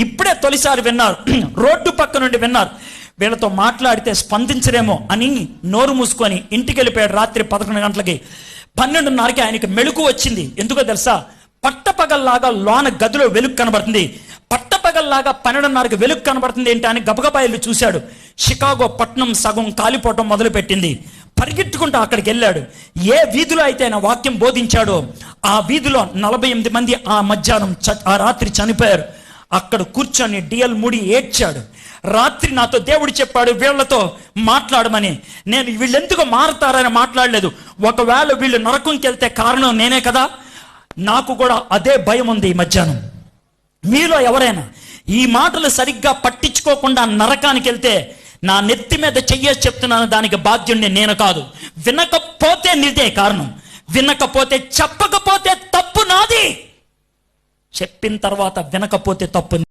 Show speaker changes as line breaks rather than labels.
ఇప్పుడే తొలిసారి విన్నారు. రోడ్డు పక్క నుండి విన్నారు. వీళ్ళతో మాట్లాడితే స్పందించరేమో అని నోరు మూసుకొని ఇంటికి వెళ్ళిపోయాడు రాత్రి పదకొండు గంటలకి. పన్నెండున్నరకి ఆయనకి మెళుకు వచ్చింది. ఎందుకో తెలుసా? పట్టపగల్లాగా లోన గదిలో వెలుగు కనబడుతుంది. పట్టపగల్లాగా పన్నెండున్నరకి వెలుగు కనబడుతుంది ఏంటి అని గబగబాయిలు చూశాడు. షికాగో పట్నం సగం కాలిపోవటం మొదలుపెట్టింది. పరిగెట్టుకుంటూ అక్కడికి వెళ్ళాడు. ఏ వీధిలో అయితే ఆయన వాక్యం బోధించాడో ఆ వీధిలో నలభై ఎనిమిది మంది ఆ మధ్యాహ్నం ఆ రాత్రి చనిపోయారు. అక్కడ కూర్చొని డిఎల్ ముడి ఏడ్చాడు. రాత్రి నాతో దేవుడు చెప్పాడు వీళ్ళతో మాట్లాడమని. నేను వీళ్ళెందుకు మారతారని మాట్లాడలేదు. ఒకవేళ వీళ్ళు నరకంకి వెళ్తే కారణం నేనే కదా. నాకు కూడా అదే భయం ఉంది ఈ మధ్యాహ్నం. మీలో ఎవరైనా ఈ మాటలు సరిగ్గా పట్టించుకోకుండా నరకానికి వెళ్తే నా నెత్తి మీద చెయ్యేసి చెప్తున్నాను దానికి బాధ్యుణ్ణి నేను కాదు. వినకపోతే నీదే కారణం. వినకపోతే చెప్పకపోతే చెప్పిన తర్వాత వినకపోతే తప్పు